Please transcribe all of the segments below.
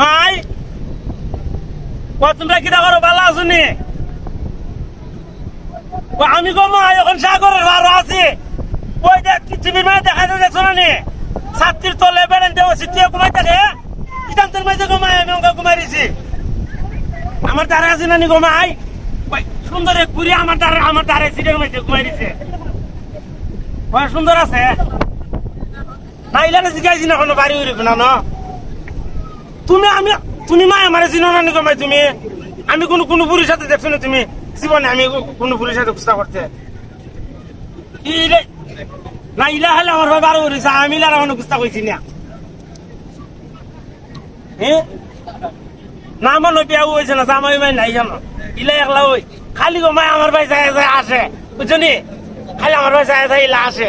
মাই। ও, তোমরা কিটা করো ভালো আছো নি? ও, আমি গো মাই, এখন সাগরের ভালো আছি। ওই দেখ টিভির দেখা যায় দেখছ না নি? ছাত্রীর তলে বেড়ান দেওয়া সিটিয়ে ঘুমাই থাকে? ঘুমাই আমি ওকে ঘুমাই দিছি আমার দ্বারা আছে না নি আমার দ্বারা আমার মাঝে ঘুমাই দিছে সুন্দর আছে? না ইলানে জিজ্ঞাসি না কোনো না, ন? তুমি আমি, তুমি মা আমার চিনো না তুমি? আমি কোনো কোনো পুরীর সাথে দেখছ না তুমি? জীবনে আমি কোনো পুরীর সাথে কুস্তা করতে। না ইলা হলে আমার ভাই বারো উড়িছে, আমি ইলার কোনো কুস্তা কইছি না। হ্যাঁ না আমার নই বিয়া হয়েছে না, জামাই ভাই নাই জানো? ইলা একলা ওই, খালি গো মাই আমার ভাই যায় যায় আসে, বুঝছ খালি আমার ভাই যায় যায় ইলা আসে।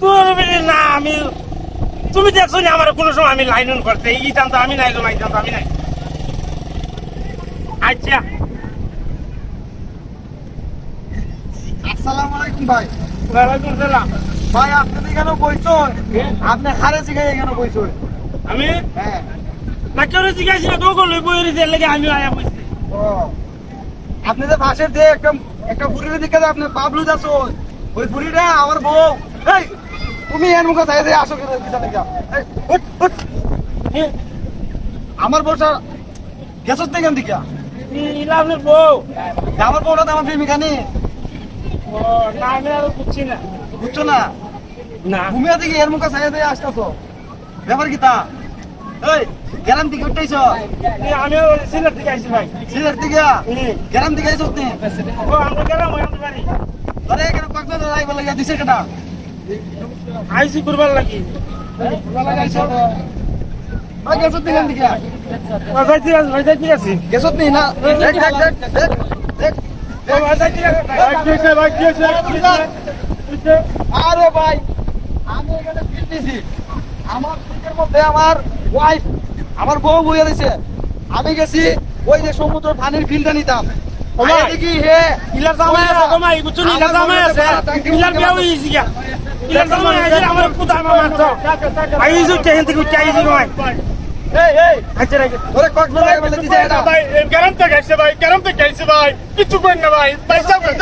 তুমি না আমি তুমি দেখছ না আমার কোনো সময় আমি লাইন অন করতে ই টানতো আমি নাই গো নাই আমি নাই। আচ্ছা। আসসালামু আলাইকুম ভাই। ওয়ালাইকুম সালাম ভাই আপনি তো এখানে বইছো আপনি খারে শিখাই এখানে বইছো আমি? হ্যাঁ। না কেউ জিজ্ঞাসি না দোকান লই বই রয়েছে লেগে আমি আয়া বসছি ও। আপনি যে পাশের দিয়ে একটা একটা বুড়ির দিকে আপনি বাবলু যাচ্ছো ওই বুড়িটা আমার বউ। এই তুমি এর মুখে চাই যে আসো আমার বউটা গেছত থেকে দিকে? আপনার বউ। আমার বউটা তো আমার প্রেমিকা নি। না আমি আর বুঝছি না। বুঝছ না? না। ঘুমিয়ে দিকে এর মুখে চাই যে আসতেছো। ব্যাপার কি তা? এই গ্রাম থেকে উঠতেছ? আমি সিলেট থেকে আইছি ভাই। সিলেট হুম। গ্রাম থেকে আইছো তুমি ও আমরা গেলাম ওই আমাদের বাড়ি। আরে এখানে আইবার লাগিয়া দিছে কেটা? আইসি করবার লাগি আরে ভাই আমি এখানে আমার ফিল্ডের মধ্যে আমার ওয়াইফ আমার বউ বইয়া দিছে আমি গেছি ওই যে সমুদ্র পানির ফিল্ডটা নিতাম দেখি হে ইলার জামাই আছে ইলার জামাই আছে ইলার বিয়া আচ্ছা কিছু করেন না ভাই পয়সা করেন